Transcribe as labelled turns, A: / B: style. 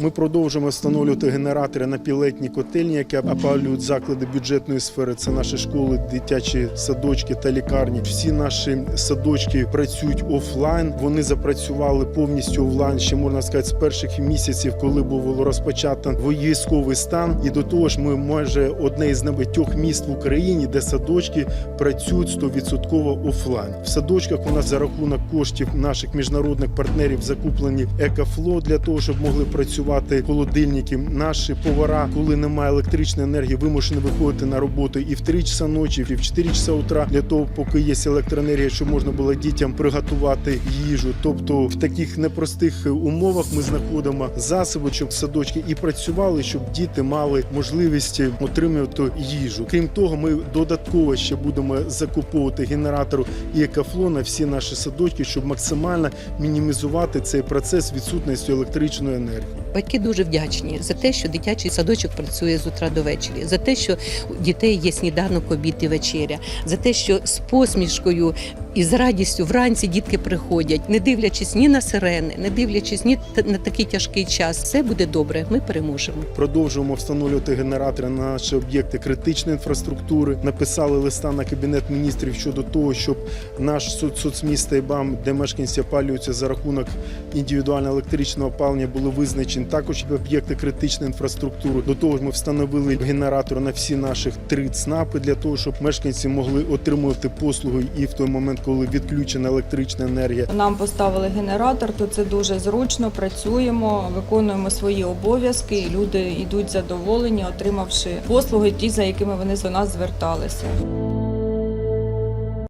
A: Ми продовжуємо встановлювати генератори на пілетні котельні, які опалюють заклади бюджетної сфери. Це наші школи, дитячі садочки та лікарні. Всі наші садочки працюють офлайн. Вони запрацювали повністю офлайн. Ще можна сказати, з перших місяців, коли був розпочато військовий стан. І до того ж, ми майже одне із небагатьох міст в Україні, де садочки працюють 100% офлайн. В садочках у нас за рахунок коштів наших міжнародних партнерів закуплені екофло для того, щоб могли працювати холодильники. Наші повара, коли немає електричної енергії, вимушені виходити на роботу і в 3 часа ночі, і в 4 часа утра для того, поки є електроенергія, щоб можна було дітям приготувати їжу. Тобто в таких непростих умовах ми знаходимо засоби, щоб садочки і працювали, щоб діти мали можливість отримувати їжу. Крім того, ми додатково ще будемо закуповувати генератор і екофло на всі наші садочки, щоб максимально мінімізувати цей процес відсутності електричної енергії.
B: Батьки дуже вдячні за те, що дитячий садочок працює з утра до вечері, за те, що у дітей є сніданок, обід і вечеря, за те, що з посмішкою і з радістю вранці дітки приходять, не дивлячись ні на сирени, не дивлячись ні на такий тяжкий час. Все буде добре. Ми переможемо.
A: Продовжуємо встановлювати генератори на наші об'єкти критичної інфраструктури. Написали листа на кабінет міністрів щодо того, щоб наш соц- соцміст БАМ, де мешканці опалюються за рахунок індивідуального електричного опалення, були визначені також об'єкти критичної інфраструктури. До того ж, ми встановили генератор на всі наших три ЦНАПи для того, щоб мешканці могли отримувати послуги і в той момент, коли відключена електрична енергія.
C: Нам поставили генератор, то це дуже зручно. Працюємо, виконуємо свої обов'язки. і Люди йдуть задоволені, отримавши послуги, ті, за якими вони до нас зверталися.